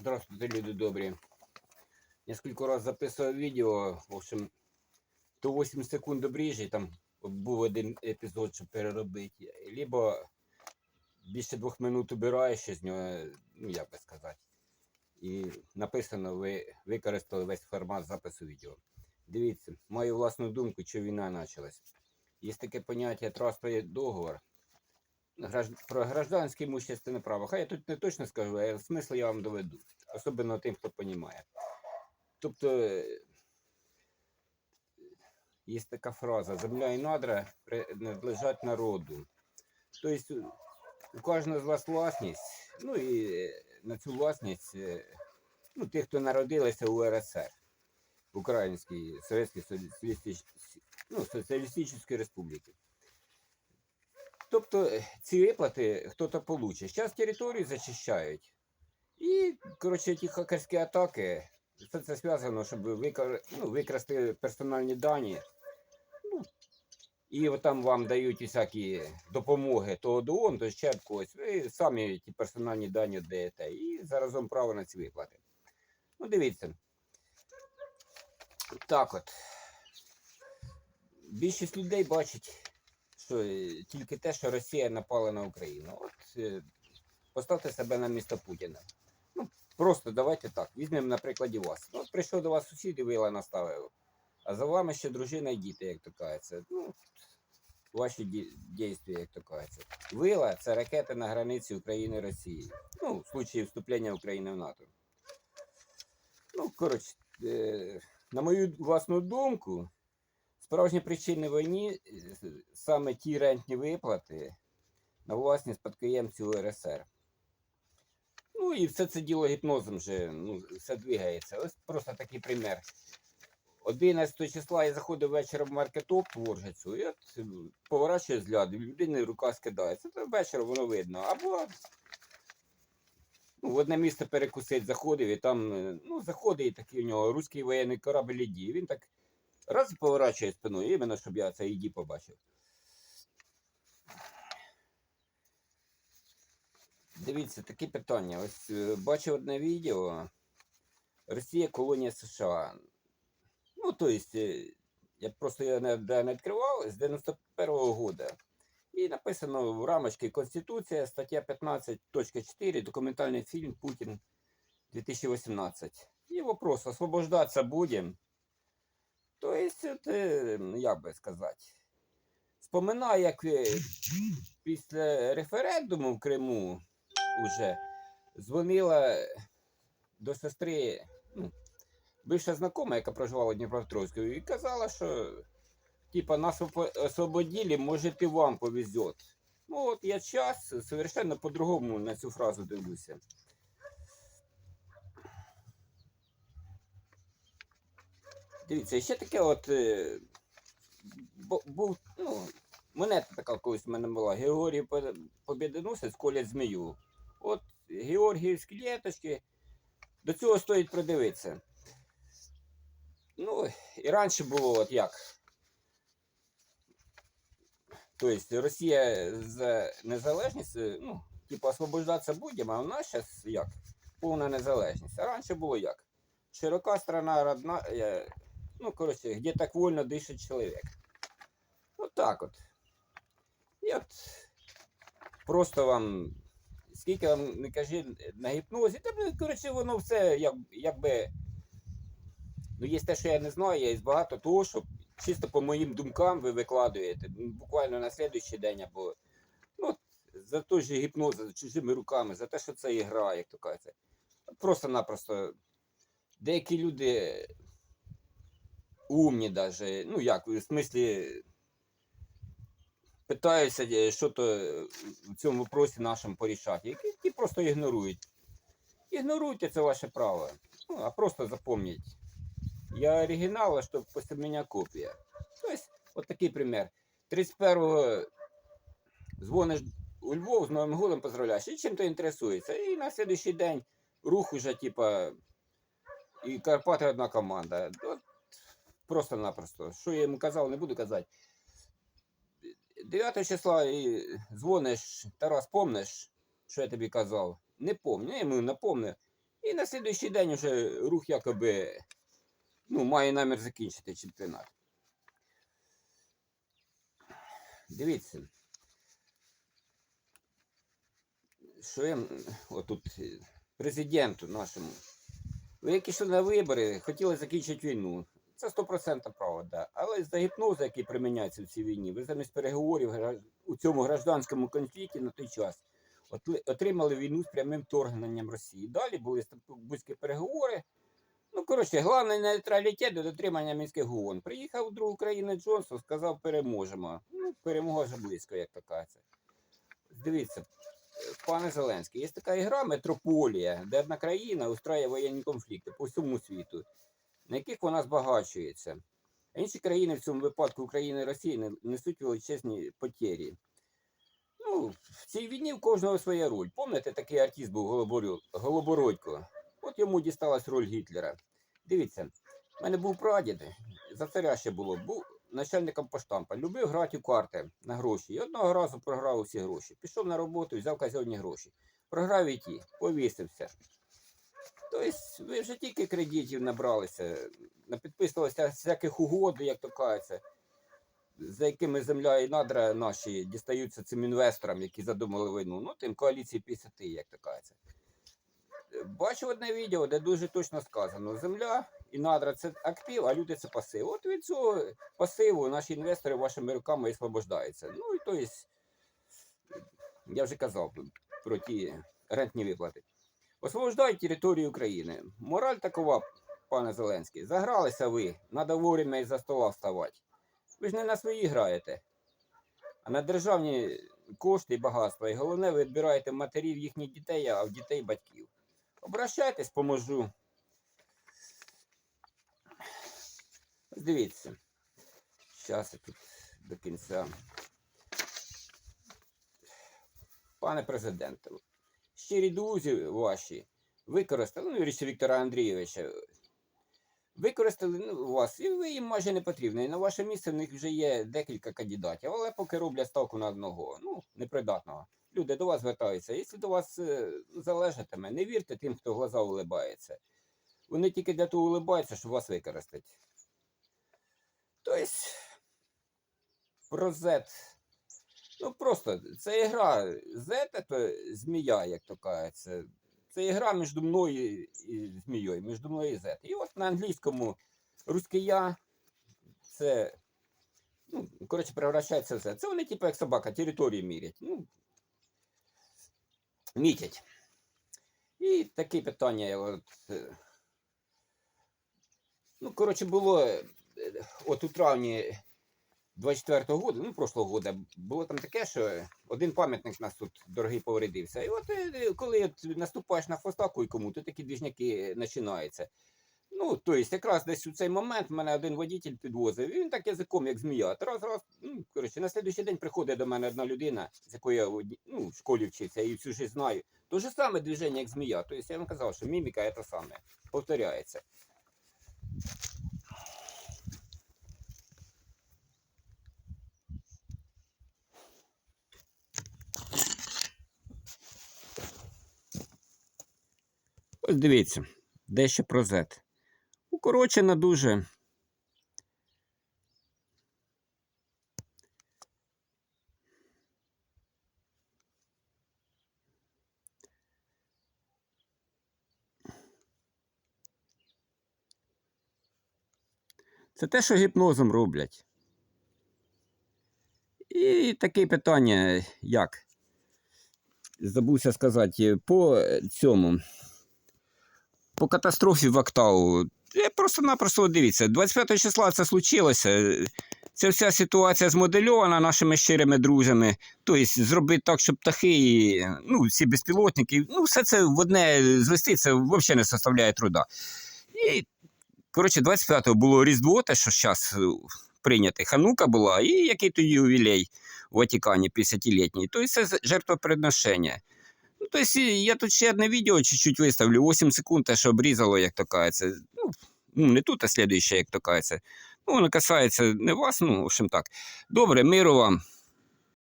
Здравствуйте, люди добрі. Несколько раз записував відео, в общем, то 8 секунд обріжі, там був один епізод, щоб переробити. Либо більше двох минут убираєш ще з нього, ну як би сказати. І написано, ви використали весь формат запису відео. Дивіться, маю власну думку, що війна почалась. Є таке поняття трастовий договор. Про гражданське имущественне право. Хай я тут не точно скажу, а смисл я вам доведу. Особливо тим, хто розуміє. Тобто е, є така фраза: земля і надра принадлежать народу. Тобто у кожного з вас власність, ну і е, на цю власність е, ну, тих, хто народилися у РСР, Українській Совєтській ну, Соціалістичній Республіці. Тобто е, ці виплати хтось получить. Зараз територію зачищають. І, коротше, ті хакерські атаки, все це зв'язано, щоб викор... ну, викрасти персональні дані. Ну, і там вам дають всякі допомоги то до ООН, то ще когось. Ви самі ті персональні дані даєте і заразом право на ці виплати. Ну, дивіться. Так от. Більшість людей бачить що е, тільки те, що Росія напала на Україну. От е, поставте себе на місто Путіна. Ну, просто давайте так. Візьмемо на прикладі вас. Ну, от прийшов до вас сусід і вила наставив. А за вами ще дружина і діти, як то кажеться. Ну, ваші ді- дійства, як то кажеться. Вила це ракети на границі України і Росії. Ну, в случаї вступлення України в НАТО. Ну, коротше, е, на мою власну думку, Справжні причини війни е, саме ті рентні виплати на власні спадкоємців УРСР. Ну і все це діло гіпнозом вже ну, все двигається. Ось просто такий примір. 11 числа я заходив вечором в маркетоп творжицю, і от е, поворачую взгляд, людини рука скидається. То ввечері воно видно. Або ну, в одне місце перекусить, заходив, і там е, ну, заходить і такий у нього руський воєнний корабль іді. Він так Раз поворачує спиною, іменно, щоб я це іді побачив. Дивіться, такі питання. Ось е, бачив одне відео. Росія колонія США. Ну, то есть, е, я просто не, не не відкривав з 91-го года. І написано в рамочці Конституція, стаття 15.4, документальний фільм Путін 2018. І вопрос, освобождатися будемо? То есть, як би сказати, споминаю, як е, після референдуму в Криму уже дзвонила до сестри, ну, бивша знакома, яка проживала в Дніпропетровську, і казала, що типа нас освободили, може і вам повезет. Ну от я час совершенно по-другому на цю фразу дивлюся. Дивіться, ще таке от е, був, ну, монета така колись в мене була. Георгій По- Побєдоносець колять змію. От Георгіївські літочки. До цього стоїть придивитися. Ну, і раніше було от як. Тобто Росія за незалежність, е, ну, типу, освобождатися будемо, а у нас зараз як? Повна незалежність. А раніше було як? Широка страна родна. Ну, коротше, где так вольно дишить чоловік. От так от. І от просто вам, скільки вам не кажи на гіпнозі, та ну, коротше, воно все як, якби. Ну, є те, що я не знаю, є багато того, що чисто по моїм думкам ви викладуєте. ну, Буквально на слідуючий день або. Ну, за той же гіпноз, за чужими руками, за те, що це ігра, як то кажеться. Просто-напросто деякі люди умні даже, ну як, в смислі, питаються що то в цьому вопросі нашому порішати, які, які просто ігнорують. Ігноруйте, це ваше право. Ну, а просто запомніть. Я оригінал, а щоб після мене копія. Тобто, от такий примір. 31-го дзвониш у Львов з Новим годом поздравляєш, і чим то інтересується. І на наступний день рух уже, типа, і Карпати одна команда. От Просто-напросто. Що я йому казав, не буду казати. 9 числа і дзвониш, Тарас, помниш, що я тобі казав? Не помню, я йому напомню. І на слідуючий день вже рух якоби ну, має намір закінчити чемпіонат. Дивіться. Що я отут президенту нашому. Ви як йшли на вибори, хотіли закінчити війну. Це 100% правда. Але за гіпнозу, який приміняється в цій війні, ви замість переговорів у цьому гражданському конфлікті на той час отримали війну з прямим вторгненням Росії. Далі були стамбульські переговори. Ну, коротше, головний нейтралітет до дотримання мінських угон. Приїхав друг України Джонсон, сказав, переможемо. Ну, перемога вже близько, як то кажеться. Дивіться, пане Зеленський, є така ігра Метрополія, де одна країна устраює воєнні конфлікти по всьому світу, на яких вона збагачується. Інші країни, в цьому випадку Україна і Росія, несуть величезні потері. Ну, в цій війні в кожного своя роль. Пам'ятаєте, такий артист був Голобородько? От йому дісталась роль Гітлера. Дивіться, в мене був прадід, за царя ще було, був начальником поштампа, любив грати у карти на гроші. І одного разу програв усі гроші. Пішов на роботу, взяв казенні гроші. Програв і ті, повісився. Тобто ви вже тільки кредитів набралися, напідписувалися всяких угод, як то кажеться, за якими земля і надра наші дістаються цим інвесторам, які задумали війну. Ну, тим коаліції 50, як то кажеться. Бачив одне відео, де дуже точно сказано: земля і надра це актив, а люди це пасив. От від цього пасиву наші інвестори вашими руками і освобождаються. Ну і то є, я вже казав про ті рентні виплати. Освобождають територію України. Мораль такова, пане Зеленський. Загралися ви, треба вовремя із за стола вставати. Ви ж не на свої граєте, а на державні кошти і багатства. І головне, ви відбираєте матерів їхніх дітей, а в дітей батьків. Обращайтесь, поможу. Дивіться. Зараз я тут до кінця. Пане президенте, щирі друзі ваші використали, ну, Юрій Віктора Андрійовича, використали ну, вас, і ви їм майже не потрібні. На ваше місце в них вже є декілька кандидатів, але поки роблять ставку на одного, ну, непридатного. Люди до вас звертаються. Якщо до вас е, залежатиме, не вірте тим, хто глаза улибається. Вони тільки для того улибаються, щоб вас використати. Тобто, про Z. Ну просто це ігра Z, це змія, як то кажеться. Це ігра між мною і змією, між мною і Z. І от на англійському русський я це. Ну, коротше, превращається в Z. Це вони, типу, як собака, території мірять. Ну, мітять. І таке питання. От, е, ну, коротше, було е, от у травні 24-го року, ну, прошлого года, було там таке, що один пам'ятник нас тут дорогий повредився. І от е, коли от наступаєш на хвоста кому, то такі двіжняки починаються. Ну, тобто, якраз десь у цей момент мене один водитель підвозив, і він так язиком, як змія. Раз, раз, ну, коротше, на слідуючий день приходить до мене одна людина, з якою я ну, в школі вчився, і всю життя знаю. То же саме движення, як змія. Тобто я вам казав, що міміка це саме, повторяється. Ось дивіться, дещо про Z. Укорочена дуже. Це те, що гіпнозом роблять. І таке питання, як? Забувся сказати, по цьому по катастрофі в Актау. Я просто-напросто дивіться, 25 числа це случилося. Ця вся ситуація змодельована нашими щирими друзями. Тобто зробити так, щоб птахи, ну, всі безпілотники, ну, все це в одне звести, це взагалі не составляє труда. І, коротше, 25-го було Різдво, те, що зараз прийняте. Ханука була, і який тоді ювілей у Ватикані 50-літній. Тобто це жертвоприношення. Ну, то есть, я тут ще одне відео чуть-чуть виставлю, 8 секунд, те, що обрізало, як то кажеться. Ну, ну, не тут, а слідуюче, як то кажеться. Ну, воно касається не вас, ну, в общем так. Добре, миру вам.